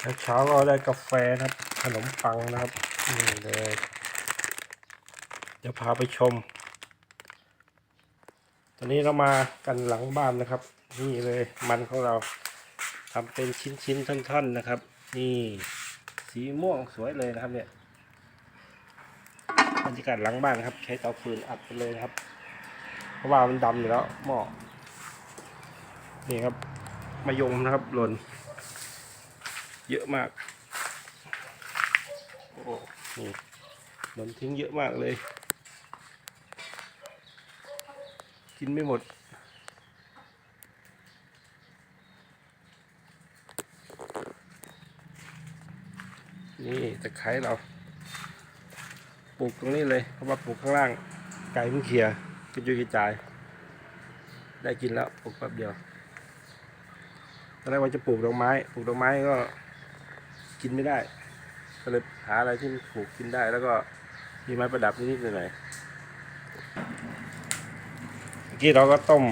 แล้วเช้าก็ได้กาแฟนะครับ ขนมปังนะครับนี่เลยเดี๋ยวพาไปชม ตอนนี้เรามากันหลังบ้านนะครับ นี่เลยมันของเราทำเป็นชิ้นๆท่อนๆนะครับ นี่สีม่วงสวยเลยนะครับเนี่ยบรรยากาศหลังบ้านนะครับ ใช้เตาฟืนอัดไปเลยครับ เพราะว่ามันดำอยู่แล้วหม้อนี่ครับมะยมนะครับหล่น เยอะมากโอ้นี่หล่นทิ้งเยอะมากเลย กินไม่หมดนี่ตะไคร้เราปลูกตรงนี้เลยเพราะว่าปลูกข้างล่างไก่เพิ่งเคลียกระจุยกระจาย ได้กินแล้วปลูกแป๊บเดียวตอนแรกว่าจะปลูกดอกไม้ ปลูกดอกไม้ก็ กินไม่ได้ ก็เลยหาอะไรที่มันปลูกกินได้ แล้วก็มีไม้ประดับนิดๆหน่อยๆเมื่อกี้เราก็ต้ม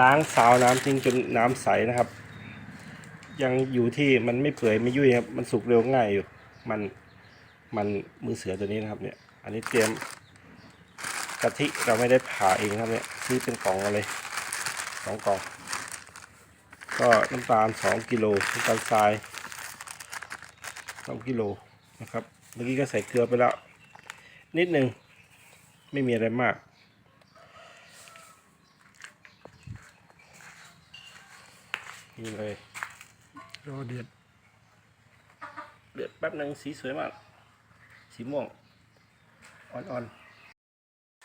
ล้างสาวน้ำทิ้งจนน้ำใสนะครับ ยังอยู่ที่มันไม่เปื่อยไม่ยุ่ยครับมันสุกเร็วง่ายอยู่ มันมันมือเสือตัวนี้นะครับ เนี่ย อันนี้เตรียมกะทิเราไม่ได้ผ่าเองครับเนี่ยซื้อเป็นกล่องมาเลยสองกล่อง ก็น้ำตาลสองกิโลน้ำตาลทราย สองกิโลนะครับเมื่อกี้ก็ใส่เกลือไปแล้ว นิดหนึ่งไม่มีอะไรมาก นี่เลยรอเดือดเดือดแป๊บหนึ่งสีสวยมาก สีม่วงอ่อน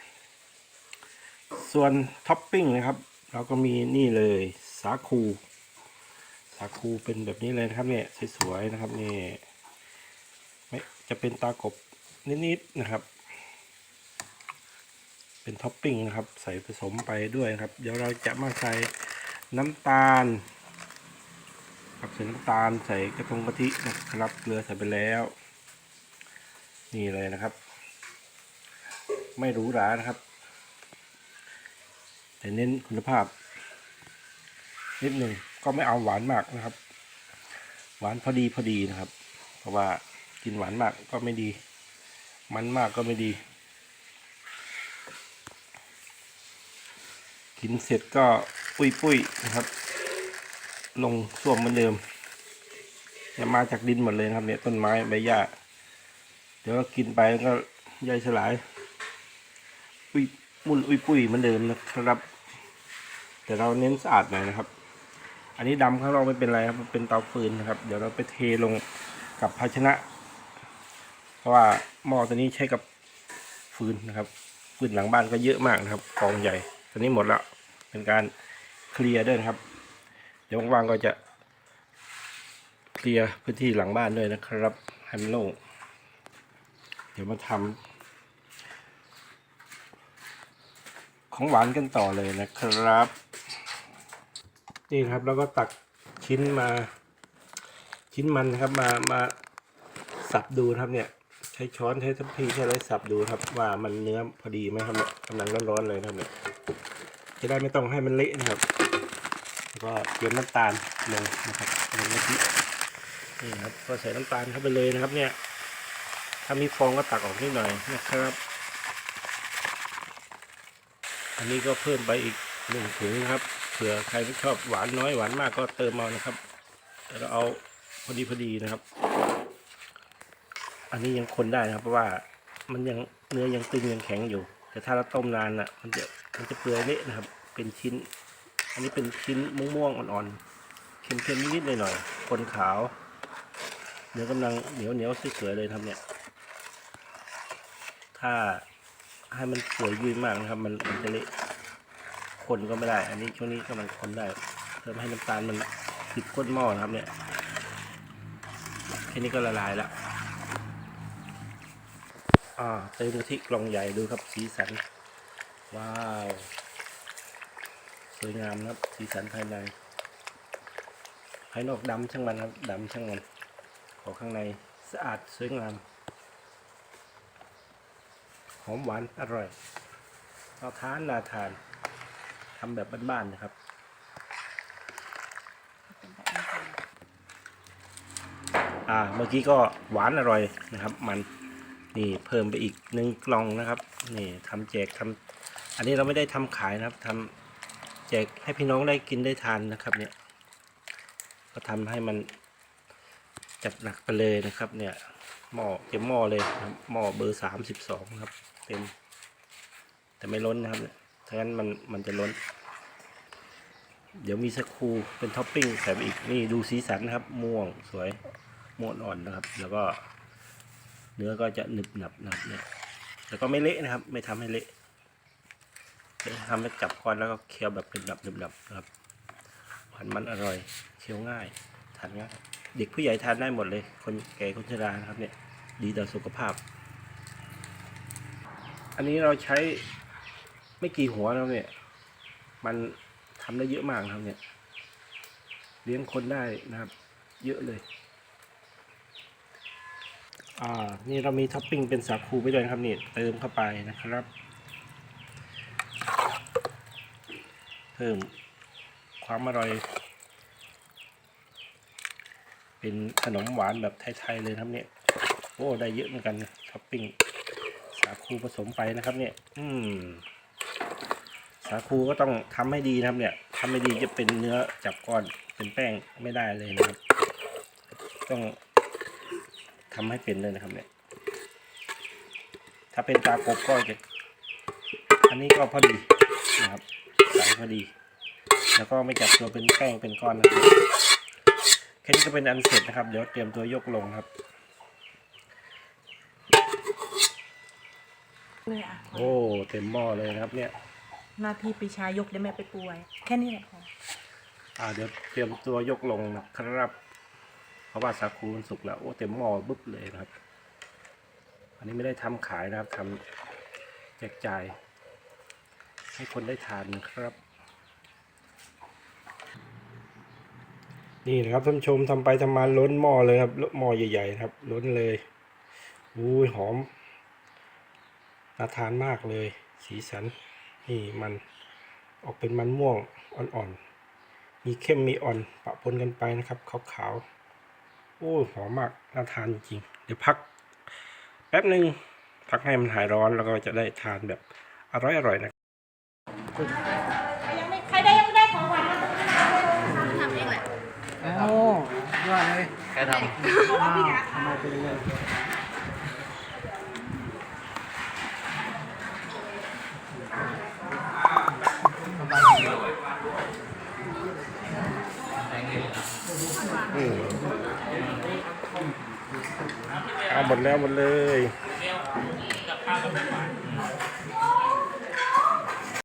ๆ ส่วนท็อปปิ้งนะครับ เราก็มีนี่เลยสาคู สาคูเป็นแบบนี้เลยนะครับเนี่ยสวยๆนะครับนี่ไม่ จะเป็นตากบนิดๆนะครับ เป็นท็อปปิ้งนะครับ ใส่ผสมไปด้วยครับ เดี๋ยวเราจะมาใส่น้ำตาลครับใส่น้ำตาลใส่กระทงกะทินะครับเกลือใส่ไปแล้ว นี่เลยนะครับ ไม่หรูหรานะครับ แต่เน้นคุณภาพ นิดหนึ่งก็ไม่เอาหวานมากนะครับ หวานพอดีพอดีนะครับ เพราะว่า กินหวานมากก็ไม่ดี มันมากก็ไม่ดี กินเสร็จก็ปุยปุยนะครับ ลงส้วมเหมือนเดิมจะมาจากดินหมดเลยนะครับเนี่ยต้นไม้ใบหญ้าเดี๋ยวก็กินไปแล้วก็ย่อยสลายปุยมุนอุยปุยเหมือนเดิมนะครับ แต่เราเน้นสะอาดหน่อยนะครับ อันนี้ดำข้างนอกไม่เป็นไรครับมันเป็นเตาฟืนนะครับ เดี๋ยวเราไปเทลงกับภาชนะ เพราะว่าหม้อตัวนี้ใช้กับฟืนนะครับ ฟืนหลังบ้านก็เยอะมากนะครับกองใหญ่ตอนนี้หมดแล้วเป็นการเคลียร์ด้วยนะครับ เดี๋ยวว่างๆก็จะเคลียร์พื้นที่หลังบ้านด้วยนะครับให้มันโล่งเดี๋ยวมาทำของหวานกันต่อเลยนะครับ นี่ครับแล้วก็ตักชิ้นมา ชิ้นมันนะครับมามาสับดูครับเนี่ย ใช้ช้อนใช้ทัพพีใช้อะไรสับดูครับ ว่ามันเนื้อพอดีไหมครับเนี่ยกำลังร้อนๆเลยครับเนี่ยจะได้ไม่ต้องให้มันเละนะครับ แล้วก็เตรียมน้ำตาลลงนะครับลงกะทินี่ครับก็ใส่น้ำตาลเข้าไปเลยนะครับ เนี่ย ถ้ามีฟองก็ตักออกนิดหน่อยนะครับ อันนี้ก็เพิ่มไปอีกหนึ่งถุงครับเผื่อใครไม่ชอบหวานน้อยหวานมากก็เติมเอานะครับแต่เราเอาพอดีพอดีนะครับ อันนี้ยังคนได้นะครับเพราะว่ามันยังเนื้อยังตึงยังแข็งอยู่ แต่ถ้าเราต้มนานอะ มันจะมันจะเปื่อยเละนะครับ เป็นชิ้น อันนี้เป็นชิ้นม่วงๆอ่อนๆเค็มๆนิดๆหน่อยๆคนขาวเนื้อกำลังเหนียวเหนียวสวยๆเลยครับเนี่ย ถ้าให้มันสวยยุ่ยมากนะครับ มันมันจะเละคนก็ไม่ได้ อันนี้ช่วงนี้กำลังคนได้เพิ่มให้น้ำตาลมันติดก้นหม้อนะครับเนี่ยแค่นี้ก็ละลายแล้ว อ่าเติมกะทิกล่องใหญ่ดูครับสีสัน ว้าว สวยงามครับ สีสันภายใน ภายนอกดำช่างมันครับดำช่างมัน ขอข้างในสะอาดสวยงาม หอมหวานอร่อยเอาทานนาทานทำแบบบ้านๆนะครับอ่าเมื่อกี้ก็หวานอร่อยนะครับ มัน นี่เพิ่มไปอีกหนึ่งกล่องนะครับนี่ทำแจกทำอันนี้เราไม่ได้ทำขายนะครับทำแจกให้พี่น้องได้กินได้ทานนะครับเนี่ยก็ทำให้มันจัดหนักไปเลยนะครับ เนี่ยหม้อเต็มหม้อเลยครับหม้อเบอร์สามสิบสองครับ เต็ม แต่ไม่ล้นนะครับเนี่ยถ้างั้นมันมันจะล้น เดี๋ยวมีสักครูเป็นท็อปปิ้งใส่ไปอีกนี่ดูสีสันนะครับ ม่วงสวยม่วงอ่อนนะครับ แล้วก็ เนื้อก็จะหนึบหนับหนับเนี่ยแล้วก็ไม่เละนะครับ ไม่ทำให้เละทำให้จับก้อนแล้วก็เคี้ยวแบบหนึบหนับหนึบหนับครับหวานมันอร่อย เคี้ยวง่ายทานง่ายเด็กผู้ใหญ่ทานได้หมดเลย คนแก่คนชรานะครับเนี่ย ดีต่อสุขภาพ อันนี้เราใช้ไม่กี่หัวนะครับเนี่ย มันทำได้เยอะมากครับเนี่ย เลี้ยงคนได้นะครับ เยอะเลย อ่า นี่เรามีท็อปปิ้งเป็นสาคูไปด้วยนะครับนี่เติมเข้าไปนะครับ เพิ่มความอร่อย เป็นขนมหวานแบบไทยๆเลยครับเนี่ย โอ้ได้เยอะเหมือนกันท็อปปิ้งสาคูผสมไปนะครับเนี่ย อืม สาคูก็ต้องทำให้ดีนะครับ เนี่ยทำให้ดีจะเป็นเนื้อจับก้อนเป็นแป้งไม่ได้เลยนะครับ ต้อง ทำให้เป็นเลยนะครับเนี่ย ถ้าเป็นตากบก็จะ อันนี้ก็พอดีนะครับใสพอดี แล้วก็ไม่จับตัวเป็นแป้งเป็นก้อนนะครับแค่นี้ก็เป็นอันเสร็จนะครับ เดี๋ยวเตรียมตัวยกลงครับเลยอะโอ้ เต็มหม้อเลยนะครับ เนี่ย หน้าที่ปีชายกเดี๋ยวแม่ไปป่วย แค่นี้แหละค่ะอ่าเดี๋ยวเตรียมตัวยกลงนะครับ เพราะว่าสาคูมันสุกแล้วโอ้เต็มหม้อบึ๊บเลยนะครับ อันนี้ไม่ได้ทำขายนะครับทำแจกจ่าย ให้คนได้ทานนะครับ นี่นะครับท่านชมทำไปทำมาล้นหม้อเลยครับหม้อใหญ่ๆครับ ล้นเลยอุ้ยหอมน่าทานมากเลย สีสันนี่มันออกเป็นมันม่วงอ่อนๆ มีเข้มมีอ่อนปะปนกันไปนะครับขาวๆ โอ้หอมมากน่าทานจริงๆเดี๋ยวพัก แป๊บหนึ่งพักให้มันหายร้อนแล้วก็จะได้ทานแบบอร่อยๆนะใครได้ยังไม่ได้ของหวานโอ้ยอดเลยใครททำไมเป็นอย่างนี้อื หมดแล้วหมดเลย